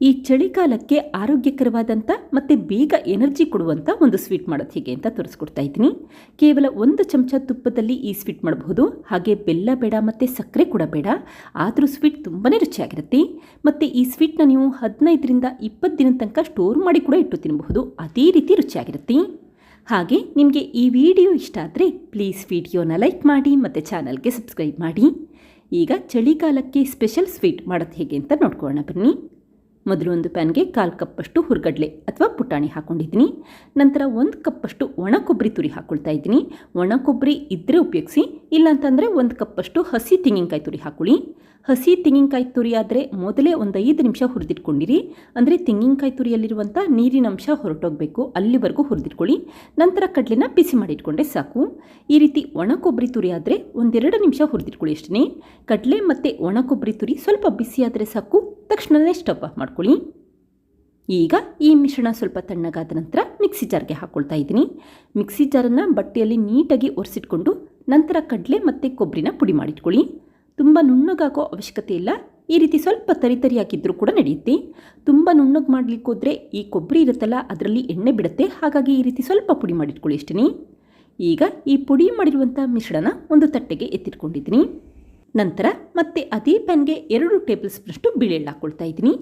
ಈ ಚಳಿಗಾಲಕ್ಕೆ ಆರೋಗ್ಯಕರವಾದಂಥ ಮತ್ತು ಬೇಗ ಎನರ್ಜಿ ಕೊಡುವಂಥ ಒಂದು ಸ್ವೀಟ್ ಮಾಡೋದು ಹೇಗೆ ಅಂತ ತೋರಿಸ್ಕೊಡ್ತಾ ಇದ್ದೀನಿ. ಕೇವಲ ಒಂದು ಚಮಚ ತುಪ್ಪದಲ್ಲಿ ಈ ಸ್ವೀಟ್ ಮಾಡಬಹುದು ಹಾಗೆ ಬೆಲ್ಲ ಬೇಡ ಮತ್ತು ಸಕ್ಕರೆ ಕೂಡ ಬೇಡ. ಆದರೂ ಸ್ವೀಟ್ ತುಂಬಾ ರುಚಿಯಾಗಿರುತ್ತೆ. ಮತ್ತು ಈ ಸ್ವೀಟ್ನ ನೀವು ಹದಿನೈದರಿಂದ ಇಪ್ಪತ್ತು ದಿನದ ತನಕ ಸ್ಟೋರ್ ಮಾಡಿ ಕೂಡ ಇಟ್ಟು ತಿನ್ನಬಹುದು ಅದೇ ರೀತಿ ರುಚಿಯಾಗಿರುತ್ತೆ. ಹಾಗೆ ನಿಮಗೆ ಈ ವಿಡಿಯೋ ಇಷ್ಟ ಆದರೆ ಪ್ಲೀಸ್ ವಿಡಿಯೋನ ಲೈಕ್ ಮಾಡಿ ಮತ್ತು ಚಾನಲ್ಗೆ ಸಬ್ಸ್ಕ್ರೈಬ್ ಮಾಡಿ. ಈಗ ಚಳಿಗಾಲಕ್ಕೆ ಸ್ಪೆಷಲ್ ಸ್ವೀಟ್ ಮಾಡೋದು ಹೇಗೆ ಅಂತ ನೋಡ್ಕೊಳ್ಳೋಣ ಬನ್ನಿ. ಮೊದಲು ಒಂದು ಪ್ಯಾನ್ಗೆ ಕಾಲು ಕಪ್ಪಷ್ಟು ಹುರ್ಗಡ್ಲೆ ಅಥವಾ ಪುಟಾಣಿ ಹಾಕ್ಕೊಂಡಿದ್ದೀನಿ ನಂತರ ಒಂದು ಕಪ್ಪಷ್ಟು ಒಣ ಕೊಬ್ಬರಿ ತುರಿ ಹಾಕ್ಕೊಳ್ತಾ ಇದ್ದೀನಿ. ಒಣ ಕೊಬ್ಬರಿ ಇದ್ದರೆ ಉಪಯೋಗಿಸಿ, ಇಲ್ಲಾಂತಂದರೆ ಒಂದು ಕಪ್ಪಷ್ಟು ಹಸಿ ತೆಂಗಿನಕಾಯಿ ತುರಿ ಹಾಕ್ಕೊಳ್ಳಿ ಹಸಿ ತೆಂಗಿನಕಾಯಿ ತುರಿ ಆದರೆ ಮೊದಲೇ ಒಂದು ಐದು ನಿಮಿಷ ಹುರಿದಿಟ್ಕೊಂಡಿರಿ. ಅಂದರೆ ತೆಂಗಿನಕಾಯಿ ತುರಿಯಲ್ಲಿರುವಂಥ ನೀರಿನ ಅಂಶ ಹೊರಟೋಗಬೇಕು, ಅಲ್ಲಿವರೆಗೂ ಹುರಿದಿಟ್ಕೊಳ್ಳಿ. ನಂತರ ಕಡಲೆನ ಬಿಸಿ ಮಾಡಿಟ್ಕೊಂಡೆ ಸಾಕು. ಈ ರೀತಿ ಒಣ ಕೊಬ್ಬರಿ ತುರಿ ಆದರೆ ಒಂದೆರಡು ನಿಮಿಷ ಹುರಿದಿಟ್ಕೊಳ್ಳಿ ಅಷ್ಟೇ ಕಡಲೆ ಮತ್ತು ಒಣ ಕೊಬ್ಬರಿ ತುರಿ ಸ್ವಲ್ಪ ಬಿಸಿ ಆದರೆ ಸಾಕು. ತಕ್ಷಣವೇ ಸ್ಟವ್ ಆಫ್ ಮಾಡ್ಕೊಳ್ಳಿ. ಈಗ ಈ ಮಿಶ್ರಣ ಸ್ವಲ್ಪ ತಣ್ಣಗಾದ ನಂತರ ಮಿಕ್ಸಿ ಜಾರ್ಗೆ ಹಾಕ್ಕೊಳ್ತಾ ಇದ್ದೀನಿ. ಮಿಕ್ಸಿ ಜಾರನ್ನು ಬಟ್ಟೆಯಲ್ಲಿ ನೀಟಾಗಿ ಒರೆಸಿಟ್ಕೊಂಡು ನಂತರ ಕಡಲೆ ಮತ್ತು ಕೊಬ್ಬರಿನ ಪುಡಿ ಮಾಡಿಟ್ಕೊಳ್ಳಿ. ತುಂಬ ನುಣ್ಣಗಾಗೋ ಅವಶ್ಯಕತೆ ಇಲ್ಲ. ಈ ರೀತಿ ಸ್ವಲ್ಪ ತರಿತರಿಯಾಗಿದ್ದರೂ ಕೂಡ ನಡೆಯುತ್ತೆ. ತುಂಬ ನುಣ್ಣಗೆ ಮಾಡಲಿಕ್ಕೆ ಹೋದರೆ ಈ ಕೊಬ್ಬರಿ ಇರುತ್ತಲ್ಲ, ಅದರಲ್ಲಿ ಎಣ್ಣೆ ಬಿಡುತ್ತೆ. ಹಾಗಾಗಿ ಈ ರೀತಿ ಸ್ವಲ್ಪ ಪುಡಿ ಮಾಡಿಟ್ಕೊಳ್ಳಿ ಈಗ ಈ ಪುಡಿ ಮಾಡಿರುವಂಥ ಮಿಶ್ರಣ ಒಂದು ತಟ್ಟೆಗೆ ಎತ್ತಿಟ್ಕೊಂಡಿದ್ದೀನಿ. ನಂತರ ಮತ್ತೆ ಅದೇ ಪ್ಯಾನ್ಗೆ ಎರಡು ಟೇಬಲ್ ಸ್ಪೂನಷ್ಟು ಬಿಳೆಳ್ಳು ಹಾಕ್ಕೊಳ್ತಾ ಇದ್ದೀನಿ.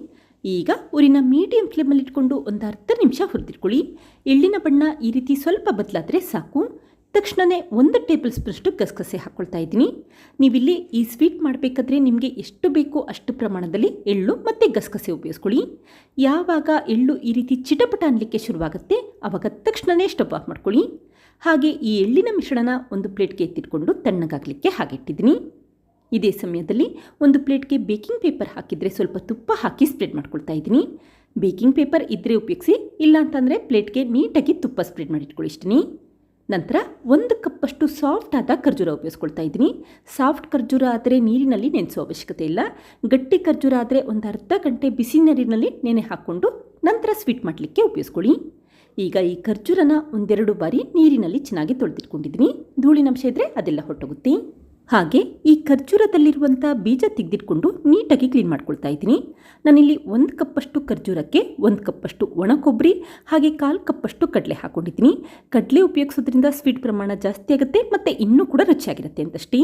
ಈಗ ಊರಿನ ಮೀಡಿಯಂ ಫ್ಲೇಮಲ್ಲಿ ಇಟ್ಕೊಂಡು ಒಂದು ಅರ್ಧ ನಿಮಿಷ ಹುರಿದಿಟ್ಕೊಳ್ಳಿ. ಎಳ್ಳಿನ ಬಣ್ಣ ಈ ರೀತಿ ಸ್ವಲ್ಪ ಬದಲಾದರೆ ಸಾಕು. ತಕ್ಷಣವೇ ಒಂದು ಟೇಬಲ್ ಸ್ಪೂನಷ್ಟು ಗಸಗಸೆ ಹಾಕ್ಕೊಳ್ತಾ ಇದ್ದೀನಿ. ನೀವಿಲ್ಲಿ ಈ ಸ್ವೀಟ್ ಮಾಡಬೇಕಾದ್ರೆ ನಿಮಗೆ ಎಷ್ಟು ಬೇಕೋ ಅಷ್ಟು ಪ್ರಮಾಣದಲ್ಲಿ ಎಳ್ಳು ಮತ್ತು ಗಸಗಸೆ ಉಪಯೋಗಿಸ್ಕೊಳ್ಳಿ. ಯಾವಾಗ ಎಳ್ಳು ಈ ರೀತಿ ಚಿಟಪಟ ಅನ್ನಲಿಕ್ಕೆ ಶುರುವಾಗುತ್ತೆ ಆವಾಗ ತಕ್ಷಣವೇ ಸ್ಟವ್ ಆಫ್ ಮಾಡ್ಕೊಳ್ಳಿ. ಹಾಗೆ ಈ ಎಳ್ಳಿನ ಮಿಶ್ರಣ ಒಂದು ಪ್ಲೇಟ್ಗೆ ಎತ್ತಿಟ್ಕೊಂಡು ತಣ್ಣಗಾಗಲಿಕ್ಕೆ ಹಾಗಿಟ್ಟಿದ್ದೀನಿ ಇದೇ ಸಮಯದಲ್ಲಿ ಒಂದು ಪ್ಲೇಟ್ಗೆ ಬೇಕಿಂಗ್ ಪೇಪರ್ ಹಾಕಿದರೆ ಸ್ವಲ್ಪ ತುಪ್ಪ ಹಾಕಿ ಸ್ಪ್ರೆಡ್ ಮಾಡ್ಕೊಳ್ತಾ ಇದ್ದೀನಿ. ಬೇಕಿಂಗ್ ಪೇಪರ್ ಇದ್ದರೆ ಉಪಯೋಗಿಸಿ ಇಲ್ಲ ಅಂತಂದರೆ ಪ್ಲೇಟ್ಗೆ ನೀಟಾಗಿ ತುಪ್ಪ ಸ್ಪ್ರೆಡ್ ಮಾಡಿಟ್ಕೊಳ್ಳಿ ಇಷ್ಟೀನಿ. ನಂತರ ಒಂದು ಕಪ್ಪಷ್ಟು ಸಾಫ್ಟ್ ಆದ ಖರ್ಜೂರ ಉಪಯೋಗಿಸ್ಕೊಳ್ತಾ ಇದ್ದೀನಿ. ಸಾಫ್ಟ್ ಖರ್ಜೂರ ಆದರೆ ನೀರಿನಲ್ಲಿ ನೆನೆಸೋ ಅವಶ್ಯಕತೆ ಇಲ್ಲ. ಗಟ್ಟಿ ಖರ್ಜೂರ ಆದರೆ ಒಂದು ಅರ್ಧ ಗಂಟೆ ಬಿಸಿ ನೀರಿನಲ್ಲಿ ನೆನೆ ಹಾಕ್ಕೊಂಡು ನಂತರ ಸ್ವೀಟ್ ಮಾಡಲಿಕ್ಕೆ ಉಪಯೋಗಿಸ್ಕೊಳ್ಳಿ. ಈಗ ಈ ಖರ್ಜೂರನ ಒಂದೆರಡು ಬಾರಿ ನೀರಿನಲ್ಲಿ ಚೆನ್ನಾಗಿ ತೊಳೆದಿಟ್ಕೊಂಡಿದ್ದೀನಿ. ಧೂಳಿನಂಶ ಇದ್ದರೆ ಅದೆಲ್ಲ ಹೊರಟೋಗುತ್ತೆ. ಹಾಗೆ ಈ ಖರ್ಜೂರದಲ್ಲಿರುವಂಥ ಬೀಜ ತೆಗೆದಿಟ್ಕೊಂಡು ನೀಟಾಗಿ ಕ್ಲೀನ್ ಮಾಡ್ಕೊಳ್ತಾ ಇದ್ದೀನಿ. ನಾನಿಲ್ಲಿ ಒಂದು ಕಪ್ಪಷ್ಟು ಖರ್ಜೂರಕ್ಕೆ ಒಂದು ಕಪ್ಪಷ್ಟು ಒಣ ಕೊಬ್ಬರಿ, ಹಾಗೆ ಕಾಲು ಕಪ್ಪಷ್ಟು ಕಡಲೆ ಹಾಕ್ಕೊಂಡಿದ್ದೀನಿ ಕಡಲೆ ಉಪಯೋಗಿಸೋದ್ರಿಂದ ಸ್ವೀಟ್ ಪ್ರಮಾಣ ಜಾಸ್ತಿ ಆಗುತ್ತೆ ಮತ್ತು ಇನ್ನೂ ಕೂಡ ರುಚಿಯಾಗಿರುತ್ತೆ ಅಂತಷ್ಟೇ.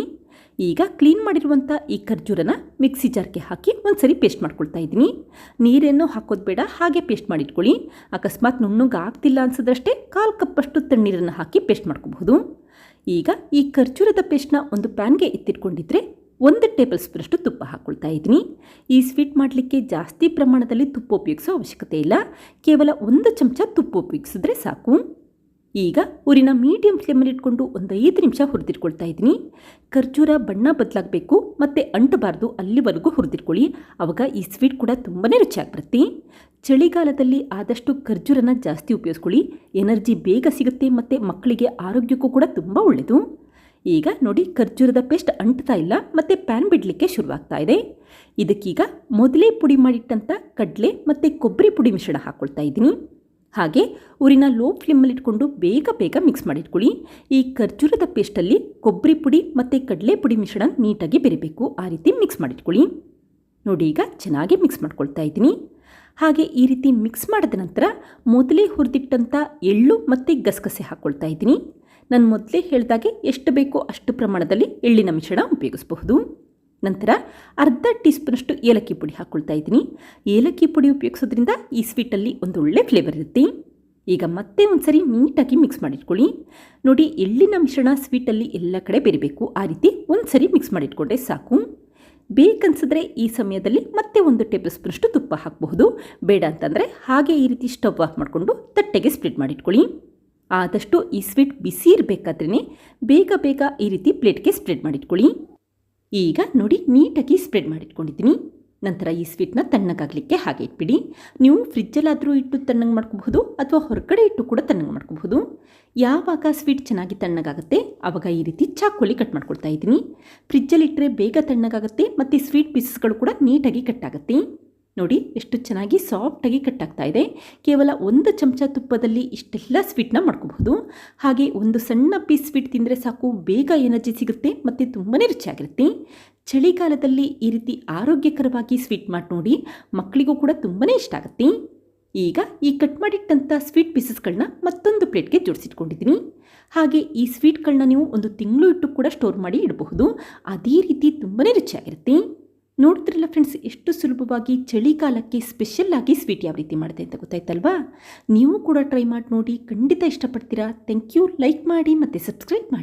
ಈಗ ಕ್ಲೀನ್ ಮಾಡಿರುವಂಥ ಈ ಖರ್ಜೂರನ ಮಿಕ್ಸಿ ಜಾರ್ಗೆ ಹಾಕಿ ಒಂದು ಸರಿ ಪೇಸ್ಟ್ ಮಾಡ್ಕೊಳ್ತಾ ಇದ್ದೀನಿ. ನೀರೇನು ಹಾಕೋದು ಬೇಡ, ಹಾಗೆ ಪೇಸ್ಟ್ ಮಾಡಿಟ್ಕೊಳ್ಳಿ. ಅಕಸ್ಮಾತ್ ನುಣ್ಣಗೆ ಆಗ್ತಿಲ್ಲ ಅನ್ಸಿದ್ರಷ್ಟೇ ಕಾಲು ಕಪ್ಪಷ್ಟು ತಣ್ಣೀರನ್ನು ಹಾಕಿ ಪೇಸ್ಟ್ ಮಾಡ್ಕೋಬಹುದು. ಈಗ ಈ ಖರ್ಜೂರದ ಪೇಸ್ಟ್ನ ಒಂದು ಪ್ಯಾನ್ಗೆ ಎತ್ತಿಟ್ಕೊಂಡಿದ್ರೆ ಒಂದು ಟೇಬಲ್ ಸ್ಪೂನಷ್ಟು ತುಪ್ಪ ಹಾಕ್ಕೊಳ್ತಾ ಇದ್ದೀನಿ. ಈ ಸ್ವೀಟ್ ಮಾಡಲಿಕ್ಕೆ ಜಾಸ್ತಿ ಪ್ರಮಾಣದಲ್ಲಿ ತುಪ್ಪ ಉಪಯೋಗಿಸೋ ಅವಶ್ಯಕತೆ ಇಲ್ಲ. ಕೇವಲ ಒಂದು ಚಮಚ ತುಪ್ಪ ಉಪಯೋಗಿಸಿದ್ರೆ ಸಾಕು. ಈಗ ಊರಿನ ಮೀಡಿಯಂ ಫ್ಲೇಮಲ್ಲಿ ಇಟ್ಕೊಂಡು ಒಂದು ಐದು ನಿಮಿಷ ಹುರಿದಿಟ್ಕೊಳ್ತಾ ಇದ್ದೀನಿ. ಖರ್ಜೂರ ಬಣ್ಣ ಬದಲಾಗಬೇಕು, ಮತ್ತು ಅಂಟಬಾರ್ದು ಅಲ್ಲಿವರೆಗೂ ಹುರಿದಿಟ್ಕೊಳ್ಳಿ. ಆವಾಗ ಈ ಸ್ವೀಟ್ ಕೂಡ ತುಂಬಾ ರುಚಿಯಾಗಿ ಬರುತ್ತೆ ಚಳಿಗಾಲದಲ್ಲಿ ಆದಷ್ಟು ಖರ್ಜೂರನ ಜಾಸ್ತಿ ಉಪಯೋಗಿಸ್ಕೊಳ್ಳಿ. ಎನರ್ಜಿ ಬೇಗ ಸಿಗುತ್ತೆ ಮತ್ತು ಮಕ್ಕಳಿಗೆ ಆರೋಗ್ಯಕ್ಕೂ ಕೂಡ ತುಂಬ ಒಳ್ಳೆಯದು ಈಗ ನೋಡಿ ಖರ್ಜೂರದ ಪೇಸ್ಟ್ ಅಂಟ್ತಾ ಇಲ್ಲ, ಮತ್ತು ಪ್ಯಾನ್ ಬಿಡಲಿಕ್ಕೆ ಶುರುವಾಗ್ತಾ ಇದೆ. ಇದಕ್ಕೀಗ ಮೊದಲೇ ಪುಡಿ ಮಾಡಿಟ್ಟಂಥ ಕಡಲೆ ಮತ್ತು ಕೊಬ್ಬರಿ ಪುಡಿ ಮಿಶ್ರಣ ಹಾಕ್ಕೊಳ್ತಾ ಇದ್ದೀನಿ. ಹಾಗೆ ಊರಿನ ಲೋ ಫ್ಲೇಮಲ್ಲಿ ಇಟ್ಕೊಂಡು ಬೇಗ ಬೇಗ ಮಿಕ್ಸ್ ಮಾಡಿಟ್ಕೊಳ್ಳಿ. ಈ ಖರ್ಜೂರದ ಪೇಸ್ಟಲ್ಲಿ ಕೊಬ್ಬರಿ ಪುಡಿ ಮತ್ತು ಕಡಲೆ ಪುಡಿ ಮಿಶ್ರಣ ನೀಟಾಗಿ ಬೆರಿಬೇಕು. ಆ ರೀತಿ ಮಿಕ್ಸ್ ಮಾಡಿಟ್ಕೊಳ್ಳಿ. ನೋಡಿ ಈಗ ಚೆನ್ನಾಗಿ ಮಿಕ್ಸ್ ಮಾಡ್ಕೊಳ್ತಾ ಇದ್ದೀನಿ. ಹಾಗೆ ಈ ರೀತಿ ಮಿಕ್ಸ್ ಮಾಡಿದ ನಂತರ ಮೊದಲೇ ಹುರಿದಿಟ್ಟಂಥ ಎಳ್ಳು ಮತ್ತು ಗಸಗಸೆ ಹಾಕ್ಕೊಳ್ತಾ ಇದ್ದೀನಿ. ನಾನು ಮೊದಲೇ ಹೇಳಿದಾಗೆ ಎಷ್ಟು ಬೇಕೋ ಅಷ್ಟು ಪ್ರಮಾಣದಲ್ಲಿ ಎಳ್ಳಿನ ಮಿಶ್ರಣ ಉಪಯೋಗಿಸಬಹುದು. ನಂತರ ಅರ್ಧ ಟೀ ಸ್ಪೂನಷ್ಟು ಏಲಕ್ಕಿ ಪುಡಿ ಹಾಕ್ಕೊಳ್ತಾ ಇದ್ದೀನಿ. ಏಲಕ್ಕಿ ಪುಡಿ ಉಪಯೋಗಿಸೋದ್ರಿಂದ ಈ ಸ್ವೀಟಲ್ಲಿ ಒಂದು ಒಳ್ಳೆ ಫ್ಲೇವರ್ ಇರುತ್ತೆ. ಈಗ ಮತ್ತೆ ಒಂದ್ಸರಿ ನೀಟಾಗಿ ಮಿಕ್ಸ್ ಮಾಡಿಟ್ಕೊಳ್ಳಿ. ನೋಡಿ, ಎಳ್ಳಿನ ಮಿಶ್ರಣ ಸ್ವೀಟಲ್ಲಿ ಎಲ್ಲ ಕಡೆ ಬೆರಿಬೇಕು. ಆ ರೀತಿ ಒಂದ್ಸರಿ ಮಿಕ್ಸ್ ಮಾಡಿಟ್ಕೊಂಡ್ರೆ ಸಾಕು. ಬೇಕನ್ಸಿದ್ರೆ ಈ ಸಮಯದಲ್ಲಿ ಮತ್ತೆ ಒಂದು ಟೇಬಲ್ ಸ್ಪೂನಷ್ಟು ತುಪ್ಪ ಹಾಕಬಹುದು. ಬೇಡ ಅಂತಂದರೆ ಹಾಗೆ ಈ ರೀತಿ ಸ್ಟವ್ ಆಫ್ ಮಾಡಿಕೊಂಡು ತಟ್ಟೆಗೆ ಸ್ಪ್ಲಿಟ್ ಮಾಡಿಟ್ಕೊಳ್ಳಿ. ಆದಷ್ಟು ಈ ಸ್ವೀಟ್ ಬಿಸಿ ಇರಬೇಕಾದ್ರೇ ಬೇಗ ಬೇಗ ಈ ರೀತಿ ಪ್ಲೇಟ್ಗೆ ಸ್ಪ್ರೆಡ್ ಮಾಡಿಟ್ಕೊಳ್ಳಿ. ಈಗ ನೋಡಿ ನೀಟಾಗಿ ಸ್ಪ್ರೆಡ್ ಮಾಡಿಟ್ಕೊಂಡಿದ್ದೀನಿ. ನಂತರ ಈ ಸ್ವೀಟ್ನ ತಣ್ಣಗಾಗಲಿಕ್ಕೆ ಹಾಗೆ ಇಟ್ಬಿಡಿ. ನೀವು ಫ್ರಿಜ್ಜಲ್ಲಾದರೂ ಇಟ್ಟು ತಣ್ಣಗೆ ಮಾಡ್ಕೋಬಹುದು, ಅಥವಾ ಹೊರಗಡೆ ಇಟ್ಟು ಕೂಡ ತಣ್ಣಗೆ ಮಾಡ್ಕೋಬಹುದು. ಯಾವಾಗ ಸ್ವೀಟ್ ಚೆನ್ನಾಗಿ ತಣ್ಣಗಾಗುತ್ತೆ ಆವಾಗ ಈ ರೀತಿ ಚಾಕೋಲಿ ಕಟ್ ಮಾಡ್ಕೊಳ್ತಾ ಇದ್ದೀನಿ. ಫ್ರಿಜ್ಜಲ್ಲಿ ಇಟ್ಟರೆ ಬೇಗ ತಣ್ಣಗಾಗುತ್ತೆ, ಮತ್ತು ಸ್ವೀಟ್ ಪೀಸಸ್ಗಳು ಕೂಡ ನೀಟಾಗಿ ಕಟ್ ಆಗುತ್ತೆ. ನೋಡಿ ಎಷ್ಟು ಚೆನ್ನಾಗಿ ಸಾಫ್ಟಾಗಿ ಕಟ್ ಆಗ್ತಾ ಇದೆ. ಕೇವಲ ಒಂದು ಚಮಚ ತುಪ್ಪದಲ್ಲಿ ಇಷ್ಟೆಲ್ಲ ಸ್ವೀಟ್ನ ಮಾಡ್ಕೋಬಹುದು. ಹಾಗೆ ಒಂದು ಸಣ್ಣ ಪೀಸ್ ಸ್ವೀಟ್ ತಿಂದರೆ ಸಾಕು, ಬೇಗ ಎನರ್ಜಿ ಸಿಗುತ್ತೆ ಮತ್ತು ತುಂಬಾ ರುಚಿಯಾಗಿರುತ್ತೆ. ಚಳಿಗಾಲದಲ್ಲಿ ಈ ರೀತಿ ಆರೋಗ್ಯಕರವಾಗಿ ಸ್ವೀಟ್ ಮಾಡಿ ನೋಡಿ ಮಕ್ಕಳಿಗೂ ಕೂಡ ತುಂಬಾ ಇಷ್ಟ ಆಗುತ್ತೆ. ಈಗ ಈ ಕಟ್ ಮಾಡಿಟ್ಟಂಥ ಸ್ವೀಟ್ ಪೀಸಸ್ಗಳನ್ನ ಮತ್ತೊಂದು ಪ್ಲೇಟ್ಗೆ ಜೋಡಿಸಿಟ್ಕೊಂಡಿದ್ದೀನಿ. ಹಾಗೆ ಈ ಸ್ವೀಟ್ಗಳನ್ನ ನೀವು ಒಂದು ತಿಂಗಳು ಇಟ್ಟು ಕೂಡ ಸ್ಟೋರ್ ಮಾಡಿ ಇಡಬಹುದು. ಅದೇ ರೀತಿ ತುಂಬಾ ರುಚಿಯಾಗಿರುತ್ತೆ. ನೋಡ್ತಿರಲ್ಲ ಫ್ರೆಂಡ್ಸ್ ಎಷ್ಟು ಸುಲಭವಾಗಿ ಚಳಿಗಾಲಕ್ಕೆ ಸ್ಪೆಷಲ್ ಆಗಿ ಸ್ವೀಟ್ ಯಾವ ರೀತಿ ಮಾಡಿದೆ ಅಂತ ಗೊತ್ತಾಯ್ತಲ್ವಾ? ನೀವು ಕೂಡ ಟ್ರೈ ಮಾಡಿ ನೋಡಿ, ಖಂಡಿತ ಇಷ್ಟಪಡ್ತೀರಾ. ಥ್ಯಾಂಕ್ ಯು ಲೈಕ್ ಮಾಡಿ ಮತ್ತು ಸಬ್ಸ್ಕ್ರೈಬ್ ಮಾಡಿ.